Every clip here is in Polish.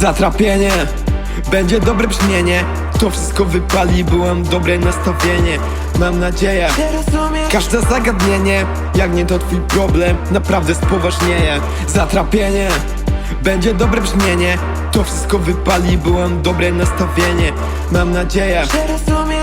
Zatrapienie Będzie dobre brzmienie. To wszystko wypali, byłam dobre nastawienie. Mam nadzieję Każde zagadnienie Jak nie to twój problem Naprawdę spoważnieje. Zatrapienie Będzie dobre brzmienie. To wszystko wypali, byłam dobre nastawienie. Mam nadzieję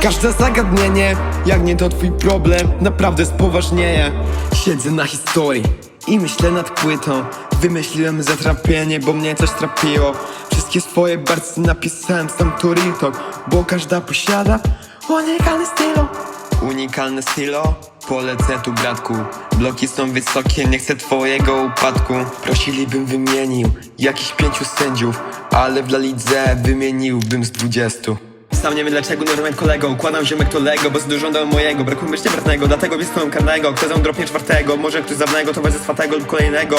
Każde zagadnienie Jak nie to twój problem Naprawdę spoważnieje. Siedzę na historii i myślę nad płytą Wymyśliłem zatrapienie, bo mnie coś trapiło. Wszystkie swoje barcy napisałem sam talk Bo każda posiada unikalny stylo Unikalne stylo? Polecę tu bratku. Bloki są wysokie, nie chcę twojego upadku. Prosili wymienił jakichś pięciu sędziów Ale w La Lidze wymieniłbym z dwudziestu. Sam nie wiem dlaczego normalnym kolego Układam ziomek to Lego, bo żądał mojego. Brakuje myślcie bratnego, dlatego wysłałem karnego. Kto dropnie czwartego, może ktoś zawnego To weź ze swatego lub kolejnego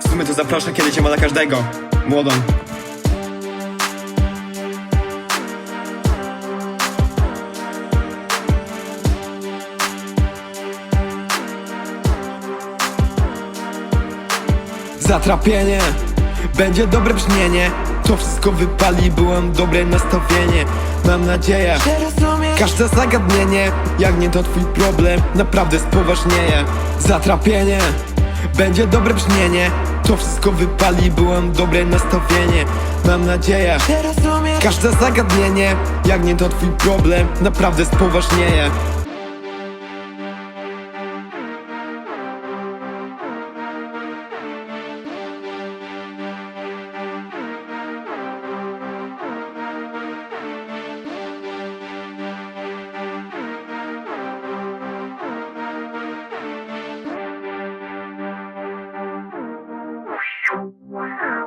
W sumie to zaproszę, kiedy ma na każdego. Młodą. Zatrapienie Będzie dobre brzmienie. To wszystko wypali, byłam dobre nastawienie. Mam nadzieję Każde zagadnienie. Jak nie to twój problem Naprawdę spoważnieje. Zatrapienie Będzie dobre brzmienie. To wszystko wypali, byłam dobre nastawienie. Mam nadzieję. Każde zagadnienie Jak nie to twój problem Naprawdę spoważnieje Wow.